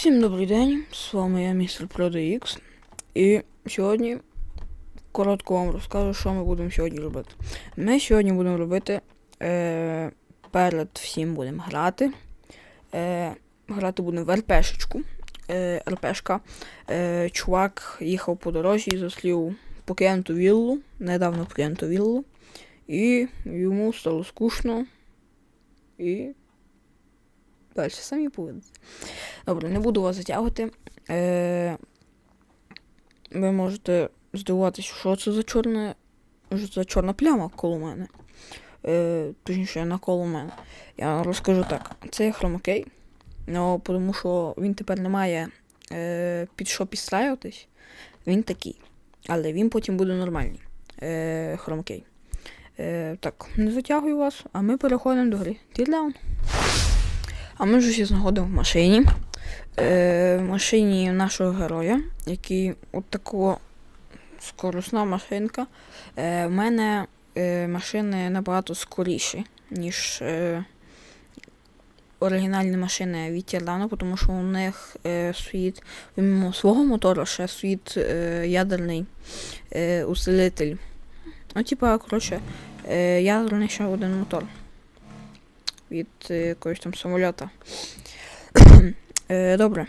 Всім добрий день, з вами я містер ProDX. І сьогодні коротко вам розкажу, що ми будемо сьогодні робити. Ми сьогодні будемо робити е, перед всім будемо грати. Е, грати будемо в РПшечку. Е, РПшка. Е, чувак їхав по дорозі і заслів покинуту віллу, недавно покинуту віллу. І йому стало скучно. І далі самі повинні. Добре, не буду вас затягувати. Е, ви можете здивуватися, що це за чорна, що за чорна пляма коло мене. Е, точніше, навколо мене. Я розкажу так. Це є хромакей. Ну, тому що він тепер не має е, під що підстраюватись. Він такий. Але він потім буде нормальний. Е, хромакей. Е, так, не затягую вас, а ми переходимо до гри. Тірдаун. А ми вже всі знаходимо в машині. Е, машині нашого героя, який от такого скоросна машинка. Е, в мене е, машини набагато скоріші, ніж е, оригінальні машини від Тірдану, тому що у них е, стоїть, помимо свого мотора, ще стоїть е, ядерний е, усилитель. Ну, типа, коротше, е, ядерний ще один мотор від е, якогось там самольота. е, добре.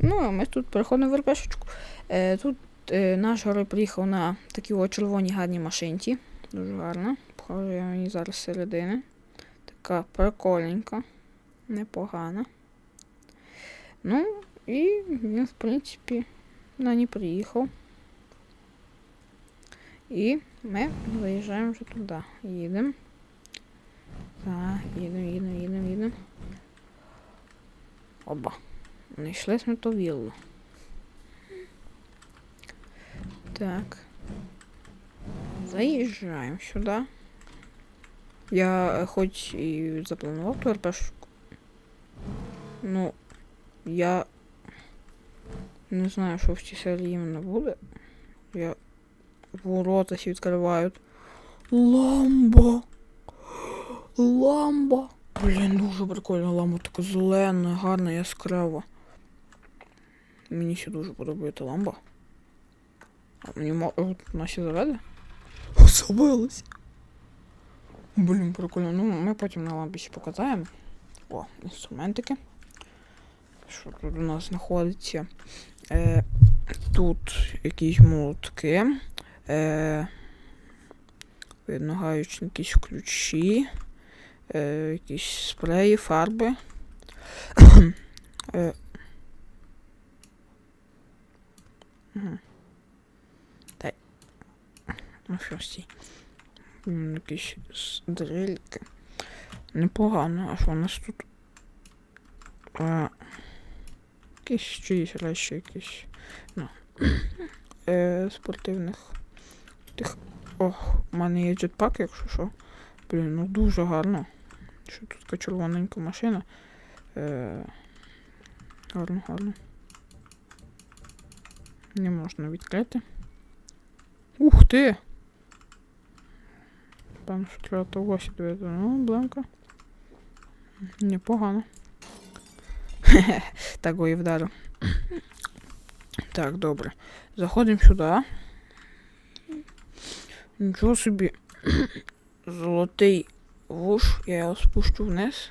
Ну, а ми тут переходимо в РПшечку. Е, тут наш герой приїхав на такій от червоній гарній машинці. Дуже гарно. Похоже, мені зараз середини. Така прикольненька. Непогана. Ну, і він, в принципі, на ній приїхав. І ми заїжджаємо вже туди. Їдемо. Так, їдемо, їдемо, їдемо, їдемо. Оба. Знайшли ми ту віллу. Так. Заїжджаємо сюди. Я е, хоч і запланував ту РПшку. Ну, я не знаю, що в цій серії іменно буде. Я ворота всі відкривають. Ламбо! Ламба. Блін, дуже прикольна ламба, така зелена, гарна, яскрава. Мені ще дуже подобається ламба. А мені мо... Наші заведе? Забилась. Блін, прикольно. Ну, ми потім на лампі ще покатаємо. О, інструментики. Що тут у нас знаходиться? Е, тут якісь молотки. Е, видно, гаючні якісь ключі е, якісь спреї, фарби. е. Ну що стій. Якісь дрельки. Непогано. А що у нас тут? А, якісь чиїсь речі, якісь. Ну. е, спортивних. Тих. Ох, у мене є джетпак, якщо що. Блін, ну дуже гарно. Що тут така червоненька машина. Е, гарно, гарно. Не можна відкрити. Ух ти! Певно, що треба того сюди. Ну, бленка. Непогано. так і вдарив. Так, добре. Заходимо сюди. Нічого собі. Золотий вуш, я його спущу вниз.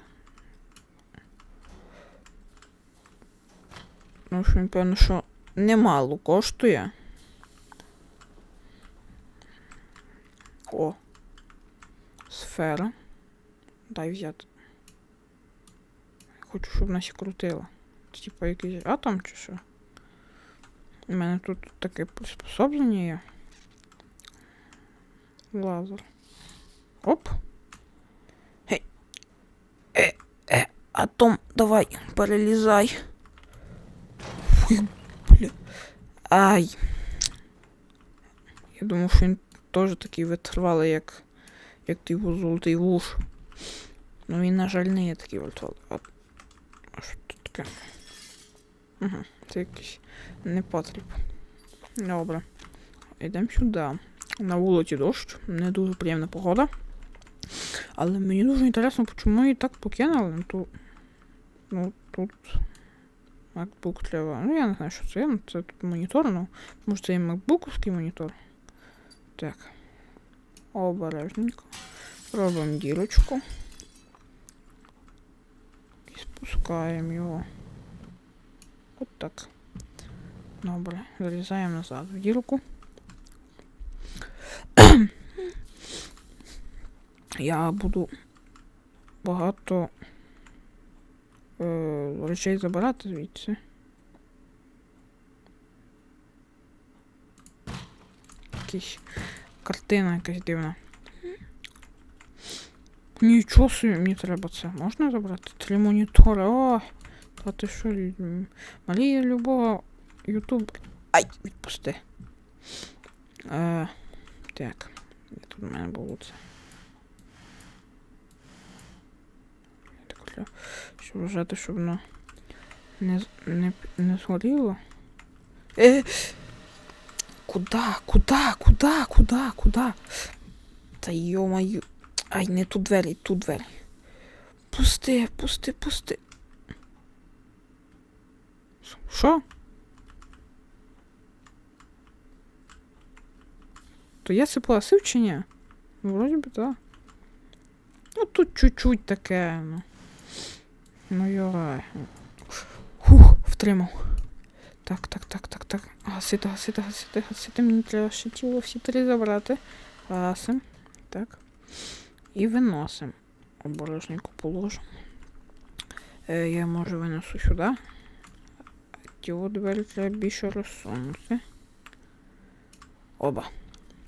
Ну, що він певно, що немало коштує. О. Сфера. Дай взяти. Хочу, щоб нас крутило. Це типа якийсь атом чи що? У мене тут таке приспособлення є. Лазер. Оп. Е, е, атом, давай, перелізай. Фуй, бля. Ай. Я думав, що він теж такий витривалий, як, як той його золотий вуш. Ну він, на жаль, не є такий витривалий. А, а що тут таке? Угу, це якийсь непотріб. Добре. Йдемо сюди. На вулиці дощ, не дуже приємна погода. Але мені дуже інтересно, чому її так покинули. Ну, тут, ну, тут MacBook треба. Ну я не знаю, що це. є, ну, Це тут монітор, ну. Може це і макбуковський монітор. Так. Обережненько. Робимо дірочку. І спускаємо його. От так. Добре. Залізаємо назад в дірку. Я буду багато е, речей забирати звідси. Якісь картина якась дивна. Нічого собі, мені треба це. Можна забрати? Три монітори. О! Та ти що, Марія любого Ютуб. Ай, відпусти. Е, так. Тут в мене було це? Для- щоб вважати, щоб воно не, не, не згоріло. Е, куда, куда, куда, куда, куда? Та йо-маю. Ай, не ту двері, ту двері. Пусти, пусти, пусти. Що? То я це погасив чи ні? Вроді би, так. Ну, тут чуть-чуть таке, ну. Ну, йорай. Хух, втримав. Так, так, так, так, так. Гасити, гасити, гасити, гасити. Мені треба ще тіло всі три забрати. Гасим. Так. І виносим. Обережненько положу. Е, я може винесу сюди. Тіло двері треба більше розсунути. Оба.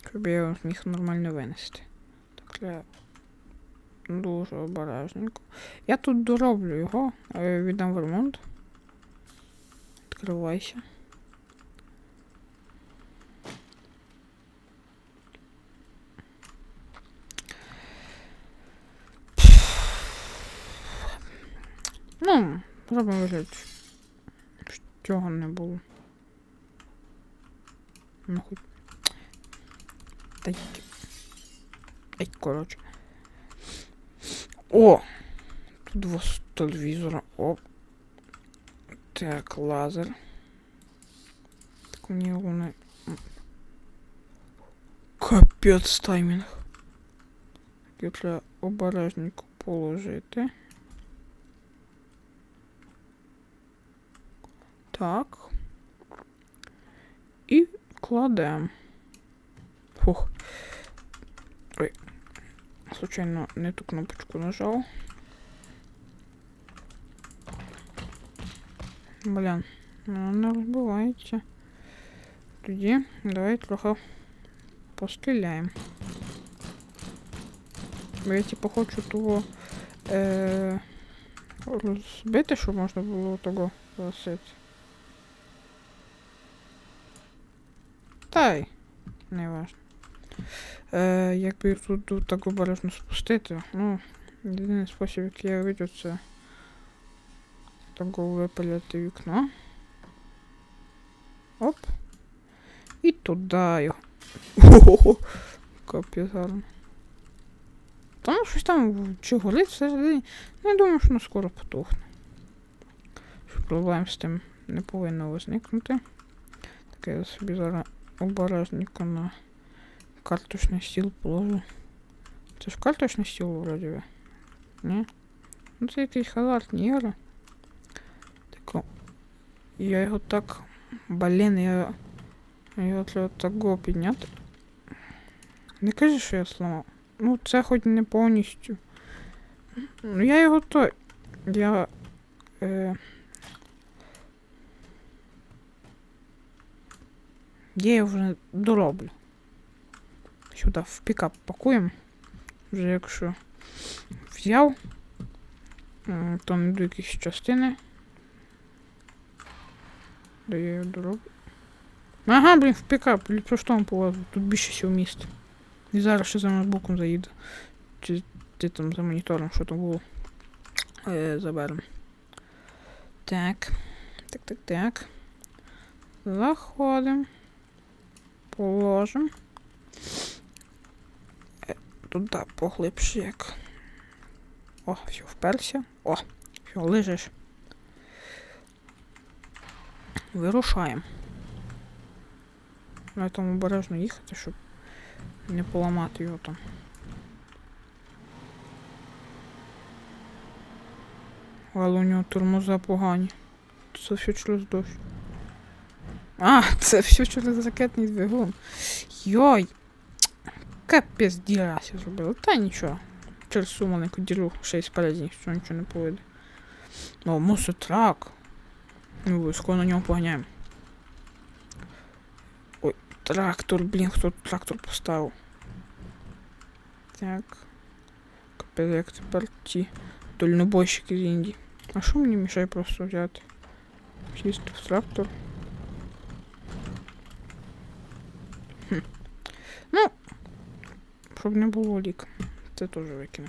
Щоб я його зміг нормально винести. Так треба дуже обережненько. Я тут дороблю його, е, віддам в ремонт. Відкривайся. Ну, зробимо вигляд. що Цього не було. Ну хоч. Та й. Ай, коротше. О! Тут два с- телевізора. О. Так, лазер. Так мені головне. м. Капець таймінг. Його треба обережненько положити. Так. І кладемо. Фух. Случайно не ту кнопочку нажав. Блін, вона не розбивається. Тоді давай трохи постріляємо. Бо я типу хочу того е- розбити, щоб можна було того засити. Та й, не важно. Е, якби тут, тут так обережно спустити. Ну, єдиний спосіб, який я видів, це того випиляти вікно. Оп. І туди його. Ого, капець гарно. Там щось там чи горить всередині. Ну, я думаю, що воно скоро потухне. Що проблем з тим не повинно возникнути. Так я собі зараз обережненько на карточний стіл положу. Це ж карточний стіл вроді би. Ні? Ну це якийсь халатні ігри. Тако. Я його так. Блін, я. Його треба так підняти. Не кажи, що я зламав. Ну, це хоч не повністю. Ну, я його то. Я. Е... Я його вже дороблю. Сюди в пікап пакуємо. Вже якщо взяв, то не до якісь частини. Де я його дороблю. Ага, блін, в пікап, ліпоштом повезу. Тут більше всього міст. І зараз ще за ноутбуком заїду. Чи ти там за монітором, що там було. Е, заберемо. Так. Так, так, так. Заходимо. Положимо. Туди поглибше як. О, все, вперся. О, все, лежиш. Вирушаємо. На тому обережно їхати, щоб не поламати його там. Але у нього тормоза погані. Це все через дощ. А, це все через ракетний двигун. Йой. Капець дірася зробили. Та нічого. Через цю маленьку діру ще й спереді, що нічого не поведе. О, мусотрак. Ми обов'язково на нього поганяємо. Ой, трактор, блін, хто тут трактор поставив? Так. Капець, як тепер ті дальнобойщики з Індії. А що мені мішає просто взяти? Сісти в трактор. Хм. Ну, щоб не було лік. Це теж викину.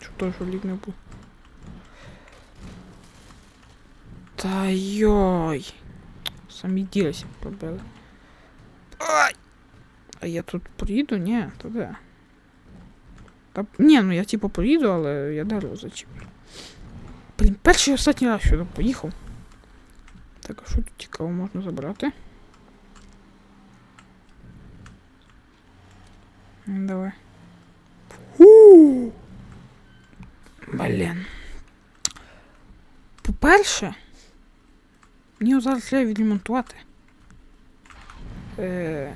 Щоб теж лік не був. Та йой. Самі ділися пробили. Ай! А я тут приїду? Ні, то де? Та, ні, ну я типу приїду, але я дерево зачіплю. Блін, перший і останній раз сюди поїхав. Так, а що тут цікаво можна забрати? Давай. У! Блін. По-перше, мені його зараз треба відремонтувати. Е...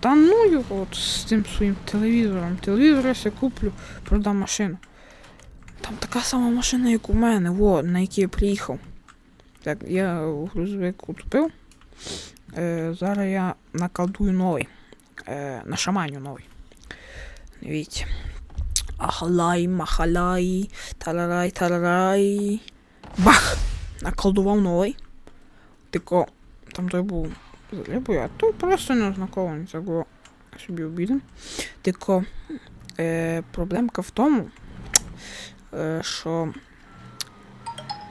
Та ну його от з тим своїм телевізором. Телевізор я куплю, продам машину. Там така сама машина, як у мене, во, на якій я приїхав. Так, я грузовик утопив. Е, зараз я наколдую новий. Е, нашаманю новий. Дивіться. Ахалай, махалай, тарарай, тарарай. Бах! Наколдував новий. Тільки там той був з а той просто не ознакований, це було собі обідом. Тільки е, проблемка в тому, е, що.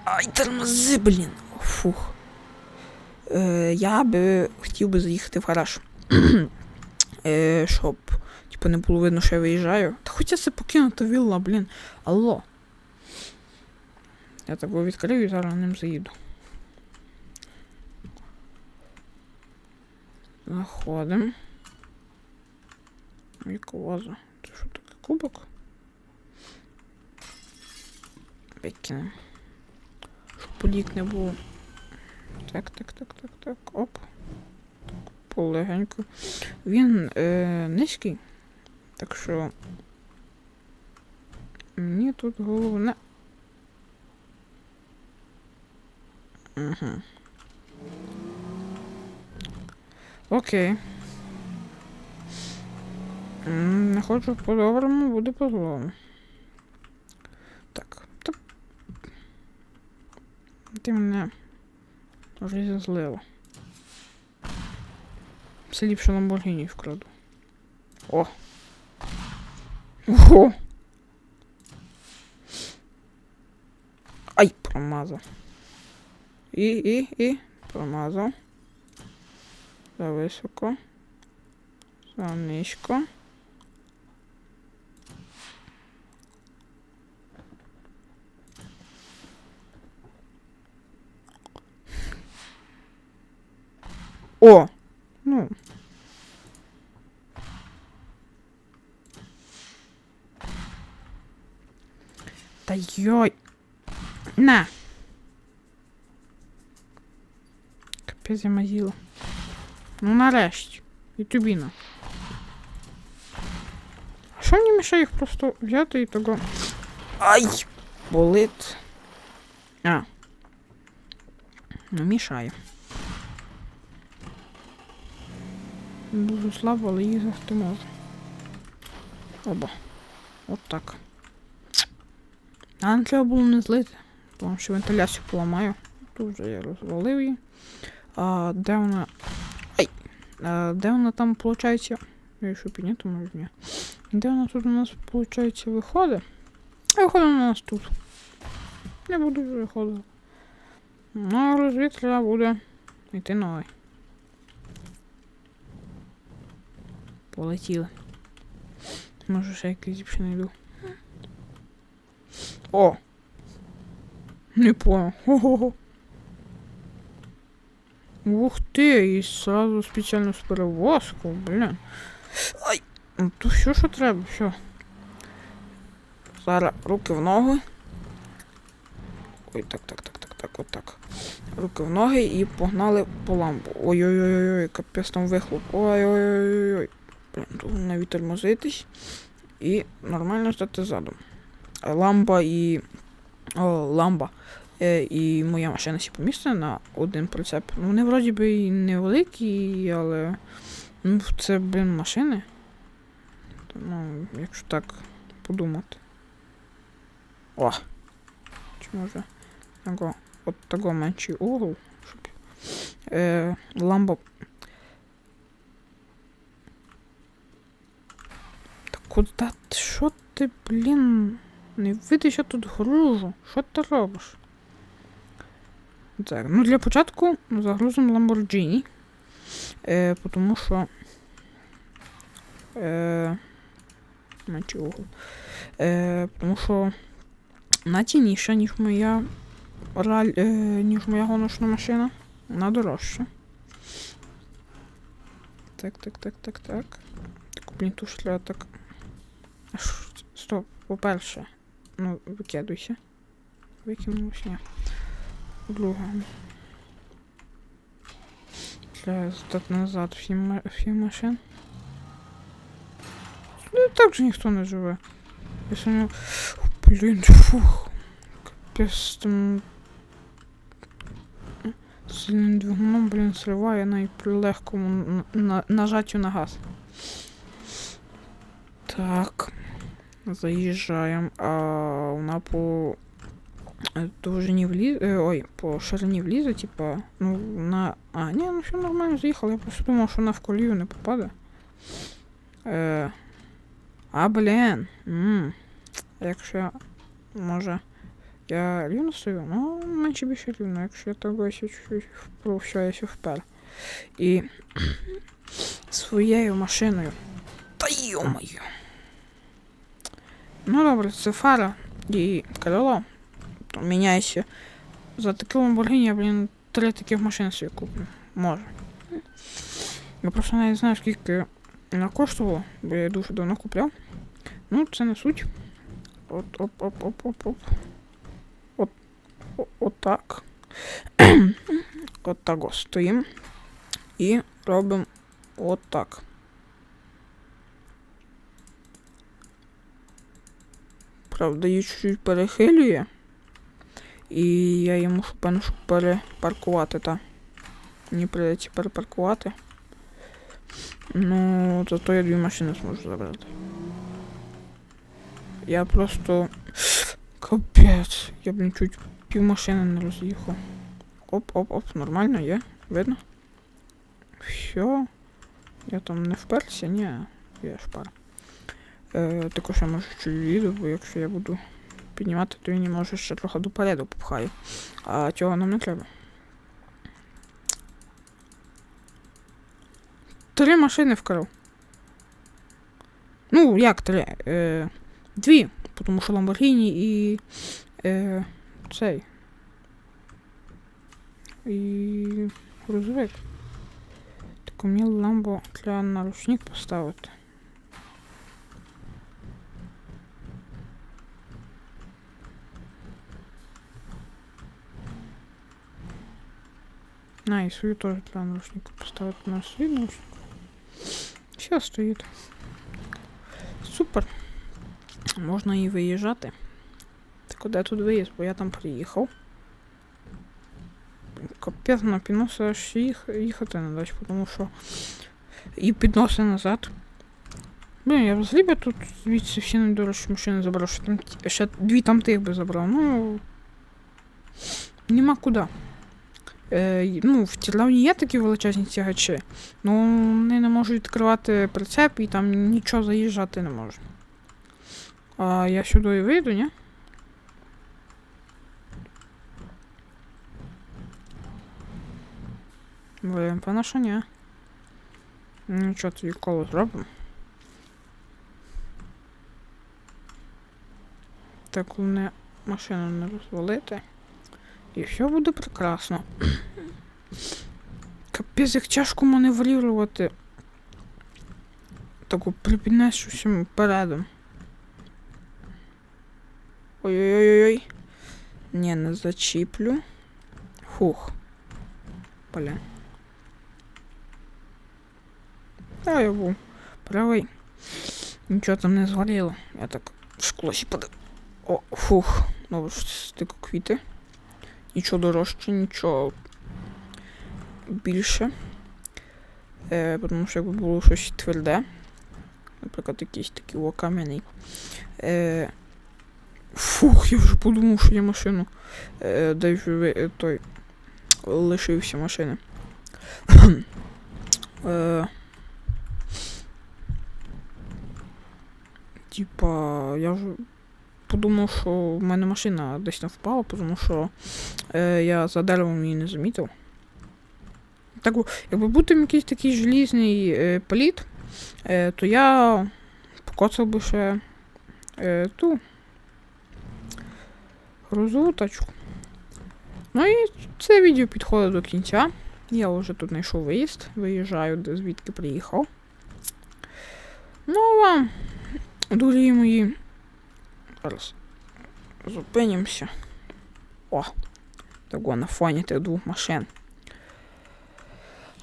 Ай, тормози, блін. Фух. Е, я би хотів би заїхати в гараж. Е, щоб, типу, не було видно, що я виїжджаю. Та хоча це покинута вілла, блін. Алло. Я так відкрив і зараз ним заїду. Заходимо. Яка ваза? Це що таке кубок? Викинемо. Щоб полік не було. Так, так, так, так, так. Оп. Полегенько. Він е, низький. Так що. Мені тут головне. Угу. Окей. Не хочу по-доброму, буде по-злому. Так. Та... Ти мене вже зазлила. Все ліпше Ламборгіні вкраду. О! Ого! Ай, промазав. І, і, і, промазав. За високо. За низько. О! Ну. Та йой. На. Капець я мазіла. Ну нарешті. І. А що мені мішає їх просто взяти і того. Ай! Болить. А. Ну, мішає. Дуже слабо, але їздити можу. Оба. От так. А не треба було не злити, тому що вентиляцію поламаю. Тут вже я розвалив її. А де вона. Ай! А, де вона там виходить? Я що підняти можу? Ні. Де вона тут у нас, виходить, виходить? А виходить у нас тут. Не буду вже виходити. Ну, розвід треба буде йти новий. Полетіли. Може ще якийсь зіпше знайду. О! Не понял. Хо-хо-хо. Ух ти, і сразу спеціально з перевозку, блін. Ай! Ну то все, що треба, все. Зараз руки в ноги. Ой, так, так, так, так, так, отак. Руки в ноги і погнали по ламбу. Ой-ой-ой, капець там вихлоп. Ой-ой-ой. Блін, тут навіть тормозитись. І нормально стати задом. Ламба і. О, ламба. Е, і моя машина всі помістена на один прицеп. Ну, вони вроді би і невеликі, але. Ну, це, блін, машини. Ну, якщо так подумати. О! Чи може того, от того менший угол, щоб е, ламба. Та куди? Що ти, блін? Не видиш, я тут гружу. Що ти робиш? Так, ну для початку загрузимо Lamborghini. Е, тому що. Е. Е, тому що вона цінніша, ніж моя раль, е, ніж моя гоночна машина. Вона дорожча. Так, так, так, так, так. Так, блін, ту ж треба так. Стоп, по-перше. Ну, викидуйся. Викинувся. Треба здати назад всі, ма- всі машин. Ну, так же ніхто не живе. Я сьогодні... Блін, фух. Капець там... Сильним двигуном, блін, сриває навіть при легкому нажаттю на газ. Так. Заїжджаємо. А вона по довжині влізе. Ой, по ширині влізе, типа. Ну, на. А, ні, ну все нормально заїхала. Я просто думав, що вона в колію не попаде. Е... А, блін. М. Якщо. Може. Я рівно стою? Ну, менше більше рівно, якщо я так ось чуть-чуть впровщаюся впер. І своєю машиною. Та йомаю. Ну добре, це фара і крило. То міняйся. За таке Lamborghini я, блін, три таких машин собі куплю. Може. Я просто навіть знаю, скільки вона коштувала, бо я дуже давно купляв. Ну, це не суть. От, оп, оп, оп, оп, оп. От, о- отак. От так ось стоїмо. І робимо отак. Правда, її чуть-чуть перехилює. І я її мушу, щоб перепаркувати, та. Мені прийдеться перепаркувати. Ну, зато я дві машини зможу забрати. Я просто. Капець. Я, блін, чуть пів машини не роз'їхав. Оп, оп, оп, нормально є. Видно? Все. Я там не вперся, ні, я шпар. Е, також я можу чуть відео, бо якщо я буду піднімати, то він може ще трохи допереду попхаю. А цього нам не треба. Три машини вкрав. Ну, як три? Е, дві, тому що Lamborghini і. Е, цей. І. грузовик. Так у мені ламбо треба на ручник поставити. А, і свою теж треба на ручник поставити на свій наушник. Все стоїть. Супер. Можна і виїжджати. Так куди тут виїзд, бо я там приїхав. Капець на підноси аж їх, їхати не дасть, тому що і підноси назад. Блін, я взагалі тут звідси всі найдорожчі машини забрав, що там ще дві там тих би забрав. Ну. Нема куди. Е, ну, в Тірлавні є такі величезні тягачі, ну вони не можуть відкривати прицеп і там нічого заїжджати не може. А я сюди і вийду, ні? Що ні. Ну що, тоді коло зробимо. Так, головне машину не розвалити. І все буде прекрасно. капець, як тяжко маневрувати. Таку припіднешуся передом. Ой-ой-ой-ой. Ні, не зачіплю. Фух. Бля. Та я був правий. Нічого там не згоріло. Я так в склосі подив. О, фух. Добре, що стику квіти. Нічого дорожче, нічого більше. Е, тому що якби було щось тверде. Наприклад, якийсь такий о, кам'яний. Е, фух, я вже подумав, що я машину. Е, дай вже е, той. Лишився машини. е, Типа, я вже подумав, що в мене машина десь не впала, тому що е, я за деревом її не замітив. Так, якби був там якийсь такий желізний е, політ, е, то я покоцав би ще е, ту грузову. Ну і це відео підходить до кінця. Я вже тут знайшов виїзд, виїжджаю, де звідки приїхав. Ну а вам, дорогі мої, зараз зупинимося. О, того на фоні тих двох машин.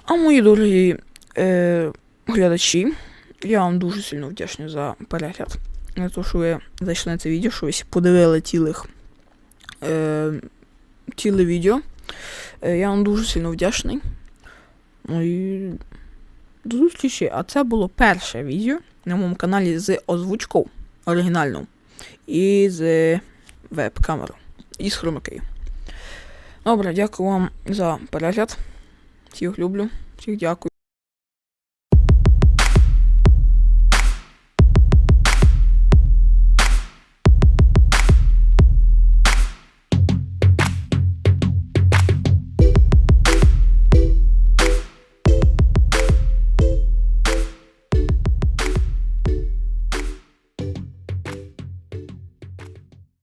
А мої дорогі е, глядачі, я вам дуже сильно вдячний за перегляд. За те, що ви зайшли на це відео, що ви подивили цілих е, ціле відео. Е, я вам дуже сильно вдячний. Ну і до зустрічі. А це було перше відео на моєму каналі з озвучкою оригінальною і з веб-камеру І з хромакею. Добре, дякую вам за перегляд. Всіх люблю, всіх дякую.